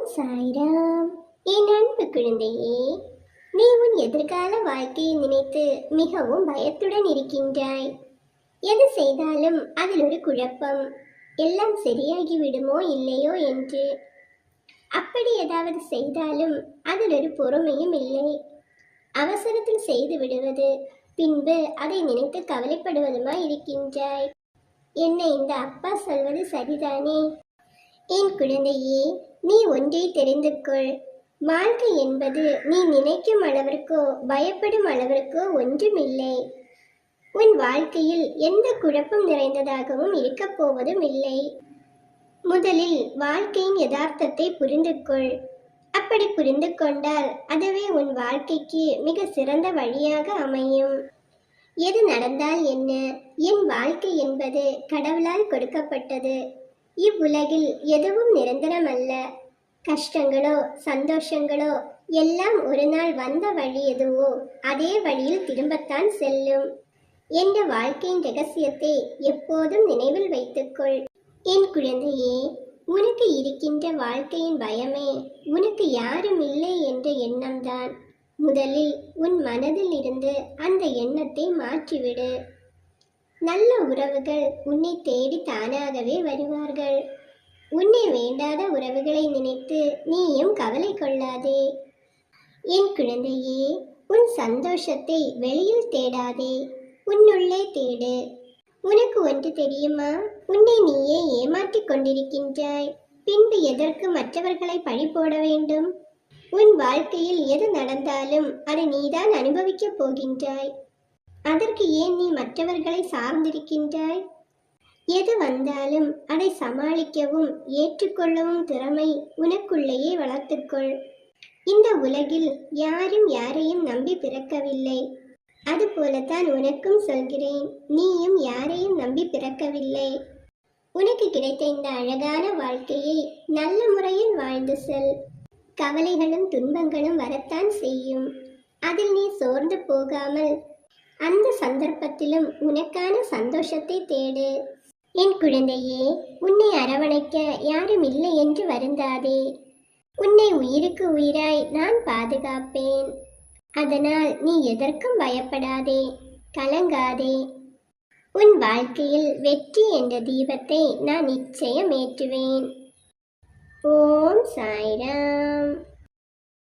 ஓம் சாய்ராம் என் அன்பு குழந்தையே நீ உன் எதிர்கால வாழ்க்கையை நினைத்து மிகவும் பயத்துடன் இருக்கின்றாய். எது செய்தாலும் அதில் ஒரு குழப்பம். எல்லாம் சரியாகி விடுமோ இல்லையோ என்று. அப்படி ஏதாவது செய்தாலும் அதில் ஒரு பொறுமையும் இல்லை. அவசரத்தில் செய்து விடுவது பின்பு அதை நினைத்து கவலைப்படுவதுமாய் இருக்கின்றாய்? என்ன இந்த அப்பா சொல்வது சரிதானே? என் குழந்தையே நீ ஒன்றை தெரிந்து கொள் வாழ்க்கை என்பது நீ நினைக்கும் அளவிற்கோ பயப்படும் அளவிற்கோ ஒன்றுமில்லை. உன் வாழ்க்கையில் எந்த குழப்பம் நிறைந்ததாகவும் இருக்கப் போவதும் இல்லை. முதலில் வாழ்க்கையின் யதார்த்தத்தை புரிந்து கொள் அப்படி புரிந்து கொண்டால் அதுவே உன் வாழ்க்கைக்கு மிக சிறந்த வழியாக அமையும். எது நடந்தால் என்ன? என் வாழ்க்கை என்பது கடவுளால் கொடுக்கப்பட்டது. இவ்வுலகில் எதுவும் நிரந்தரமல்ல. கஷ்டங்களோ சந்தோஷங்களோ எல்லாம் ஒரு நாள் வந்த வழி எதுவோ அதே வழியில் திரும்பத்தான் செல்லும். என்ற வாழ்க்கையின் ரகசியத்தை எப்போதும் நினைவில் வைத்துக்கொள். என் குழந்தையே உனக்கு இருக்கின்ற வாழ்க்கையின் பயமே உனக்கு யாரும் இல்லை என்ற எண்ணம்தான். முதலில் உன் மனதில் இருந்து அந்த எண்ணத்தை மாற்றிவிடு. நல்ல உறவுகள் உன்னை தேடி தானாகவே வருவார்கள். உன்னை வேண்டாத உறவுகளை நினைத்து நீயும் கவலை கொள்ளாதே. என் குழந்தையே உன் சந்தோஷத்தை வெளியில் தேடாதே. உன்னுள்ளே தேடு. உனக்கு ஒன்று தெரியுமா? உன்னை நீயே ஏமாற்றிக் கொண்டிருக்கின்றாய். பின்பு எதற்கு மற்றவர்களை பழி போட வேண்டும்? உன் வாழ்க்கையில் எது நடந்தாலும் அதை நீதான் அனுபவிக்கப் போகின்றாய். அதற்கு ஏன் நீ மற்றவர்களை சார்ந்திருக்கின்றாய்? எது வந்தாலும் அதை சமாளிக்கவும் ஏற்றுக்கொள்ளவும் திறமை உனக்குள்ளேயே வளர்த்துக்கொள். இந்த உலகில் யாரும் யாரையும் நம்பி பிறக்கவில்லை. அதுபோலத்தான் உனக்கும் சொல்கிறேன் நீயும் யாரையும் நம்பி பிறக்கவில்லை. உனக்கு கிடைத்த இந்த அழகான வாழ்க்கையை நல்ல முறையில் வாழ்ந்து செல். கவலைகளும் துன்பங்களும் வரத்தான் செய்யும். அதில் நீ சோர்ந்து போகாமல் அந்த சந்தர்ப்பத்திலும் உனக்கான சந்தோஷத்தை தேடு. என் குழந்தையே உன்னை அரவணைக்க யாரும் இல்லை என்று வருந்தாதே. உன்னை உயிருக்கு உயிராய் நான் பாதுகாப்பேன். அதனால் நீ எதற்கும் பயப்படாதே கலங்காதே. உன் வாழ்க்கையில் வெற்றி என்ற தீபத்தை நான் நிச்சயம் ஏற்றுவேன் ஓம் சாய்ராம்.